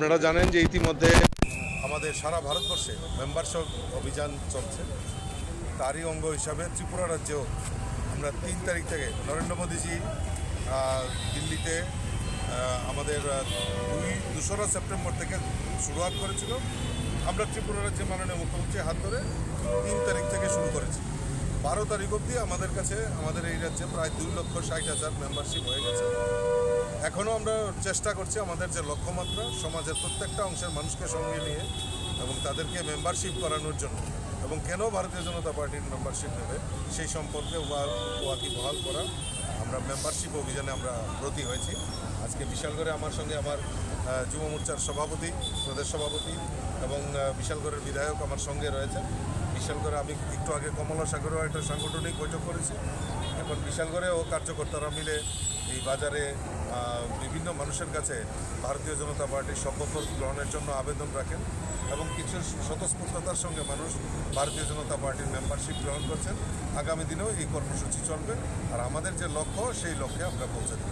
আপনারা জানেন যে ইতিমধ্যে আমাদের সারা ভারতবর্ষে মেম্বারশিপ অভিযান চলছে। তারই অঙ্গ হিসাবে ত্রিপুরা রাজ্যেও আমরা তিন তারিখ থেকে নরেন্দ্র মোদীজি দিল্লিতে আমাদের দুই দোসরা সেপ্টেম্বর থেকে শুরুয়াত করেছিল। আমরা ত্রিপুরা রাজ্যের মাননীয় মুখ্যমন্ত্রীর হাত ধরে তিন তারিখ থেকে শুরু করেছি। বারো তারিখ অবধি আমাদের কাছে, আমাদের এই রাজ্যে প্রায় দুই লক্ষ ষাট হাজার মেম্বারশিপ হয়ে গেছে। এখনও আমরা চেষ্টা করছি আমাদের যে লক্ষ্যমাত্রা, সমাজের প্রত্যেকটা অংশের মানুষকে সঙ্গে নিয়ে এবং তাদেরকে মেম্বারশিপ করানোর জন্য। এবং কেন ভারতীয় জনতা পার্টির মেম্বারশিপ নেবে, সেই সম্পর্কে ওয়াকি বহাল করা। আমরা মেম্বারশিপ অভিযানে আমরা ব্রতী হয়েছি। আজকে বিশালগড়ে আমার সঙ্গে আমার যুব মোর্চার সভাপতি, প্রদেশ সভাপতি এবং বিশালগড়ের বিধায়ক আমার সঙ্গে রয়েছে। বিশালগড়ে আমি একটু আগে কমলা সাগরেও একটা সাংগঠনিক বৈঠক করেছি। এখন বিশালগড়েও কার্যকর্তারা মিলে এই বাজারে বিভিন্ন মানুষের কাছে ভারতীয় জনতা পার্টির শপথ গ্রহণের জন্য আবেদন রাখেন এবং কিছু স্বতঃস্ফূর্ততার সঙ্গে মানুষ ভারতীয় জনতা পার্টির মেম্বারশিপ গ্রহণ করছেন। আগামী দিনেও এই কর্মসূচি চলবে আর আমাদের যে লক্ষ্য, সেই লক্ষ্যে আমরা পৌঁছে দেব।